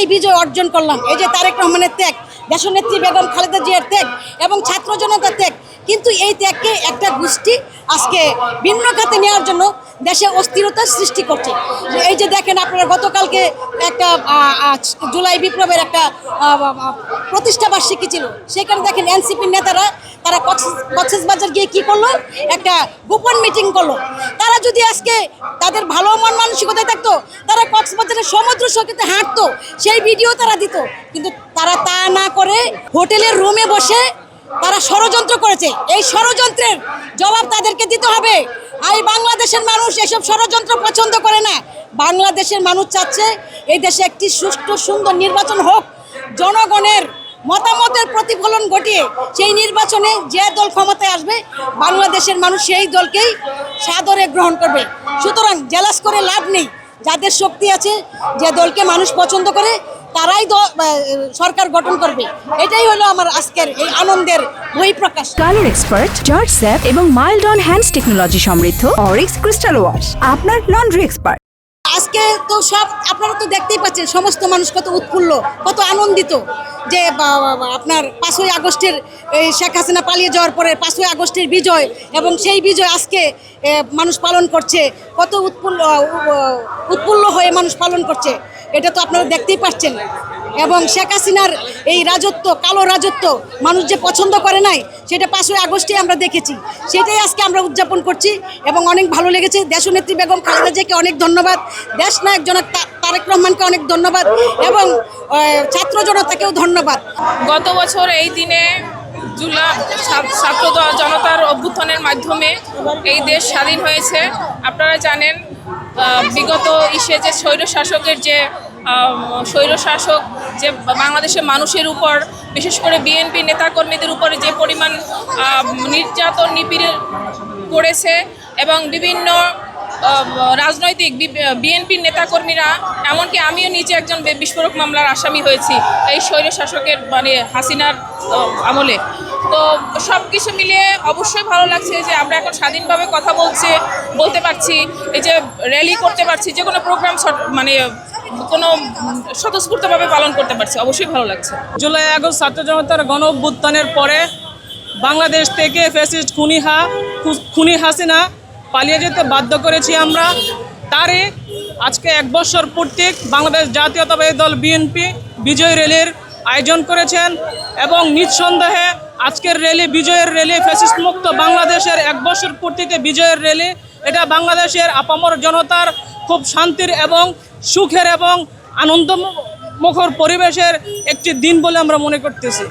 এই বিজয় অর্জন করলাম। এই যে তারেক রহমানের ত্যাগ, দেশনেত্রী বেগম খালেদা জিয়ার ত্যাগ এবং ছাত্র জনতার ত্যাগ, কিন্তু এই ত্যাগকে একটা গোষ্ঠী আজকে ভিন্ন খাতে নেওয়ার জন্য দেশে অস্থিরতার সৃষ্টি করছে। এই যে দেখেন আপনারা, গতকালকে একটা জুলাই বিপ্লবের একটা প্রতিষ্ঠা বার্ষিকী ছিল। সেখানে দেখেন এনসিপির নেতারা তারা কক্সেস বাজার গিয়ে কি করল? একটা গোপন মিটিং করল। যদি আজকে তাদের ভালো মন মানসিকতায় থাকতো, তারা কক্সবাজারের সমুদ্র সৈকতে হাঁটতো, সেই ভিডিও তারা দিত। কিন্তু তারা তা না করে হোটেলের রুমে বসে তারা ষড়যন্ত্র করেছে। এই ষড়যন্ত্রের জবাব তাদেরকে দিতে হবে। এই বাংলাদেশের মানুষ এসব ষড়যন্ত্র পছন্দ করে না। বাংলাদেশের মানুষ চাচ্ছে এই দেশে একটি সুষ্ঠু, সুন্দর নির্বাচন হোক। জনগণের মতামতের প্রতিফলন ঘটিয়ে সেই নির্বাচনে যে দল ক্ষমতায় আসবে, বাংলাদেশের মানুষ সেই দলকেই সাদরে গ্রহণ করবে। সুতরাং জেলাস করে লাভ নেই। যাদের শক্তি আছে, যে দলকে মানুষ পছন্দ করে, তারাই সরকার গঠন করবে। এটাই হলো আমার আজকের এই আনন্দের বহিঃপ্রকাশ। কালার এক্সপার্ট জর্জ স্যাপ এবং মাইল্ড অন হ্যান্ডস টেকনোলজি সমৃদ্ধ অরিক্স ক্রিস্টাল ওয়াশ, আপনার লন্ড্রি এক্সপার্ট। আজকে তো সব আপনারা তো দেখতেই পাচ্ছেন, সমস্ত মানুষ কত উৎফুল্ল, কত আনন্দিত যে আপনার পাঁচই আগস্টের, এই শেখ হাসিনা পালিয়ে যাওয়ার পরে পাঁচই আগস্টের বিজয় এবং সেই বিজয় আজকে মানুষ পালন করছে, কত উৎফুল্ল উৎফুল্ল হয়ে মানুষ পালন করছে। এটা তো আপনারা দেখতেই পাচ্ছেন। এবং শেখ হাসিনার এই রাজত্ব, কালো রাজত্ব মানুষ যে পছন্দ করে নাই, সেটা পাঁচই আগস্টে আমরা দেখেছি। সেটাই আজকে আমরা উদযাপন করছি এবং অনেক ভালো লেগেছে। দেশনেত্রী বেগম খালেদা জিয়াকে অনেক ধন্যবাদ। দেশ নায়ক জনক তারেক রহমানকে অনেক ধন্যবাদ এবং ছাত্র জনতাকেও ধন্যবাদ। গত বছর এই দিনে জুলা ছাত্র জনতার অভ্যুত্থানের মাধ্যমে এই দেশ স্বাধীন হয়েছে। আপনারা জানেন বিগত ইসে যে স্বৈর শাসকের যে স্বৈরশাসক স্বৈর শাসক যে বাংলাদেশের মানুষের উপর, বিশেষ করে বিএনপি নেতাকর্মীদের উপরে যে পরিমাণ নির্যাতন নিপীড়ন করেছে এবং বিভিন্ন রাজনৈতিক বিএনপির নেতাকর্মীরা, এমনকি আমিও নিজে একজন বিস্ফোরক মামলার আসামি হয়েছি এই স্বৈর শাসকের মানে হাসিনার আমলে। তো সব কিছু মিলিয়ে অবশ্যই ভালো লাগছে যে আমরা এখন স্বাধীনভাবে কথা বলছে, বলতে পারছি, এই যে র্যালি করতে পারছি, যে কোনো প্রোগ্রাম মানে কোনো স্বতঃস্ফূর্তভাবে পালন করতে পারছি, অবশ্যই ভালো লাগছে। জুলাই আগস্ট ছাত্র জনতার গণ অভ্যুত্থানের পরে বাংলাদেশ থেকে ফ্যাসিস্ট খুনিহা খুনি হাসিনা পালিয়ে যেতে বাধ্য করেছি আমরা। তারই আজকে এক বছর পূর্তিক বাংলাদেশ জাতীয়তাবাদী দল বিএনপি বিজয় র্যালির আয়োজন করেছেন এবং নিঃসন্দেহে আজকের র্যালি বিজয়ের র্যালি ফ্যাসিস্ট মুক্ত বাংলাদেশের এক বছর পূর্তিতে বিজয়ের র্যালি। এটা বাংলাদেশের আপামর জনতার খুব শান্তির এবং সুখের এবং আনন্দ মুখর পরিবেশের একটি দিন বলে আমরা মনে করতেছি।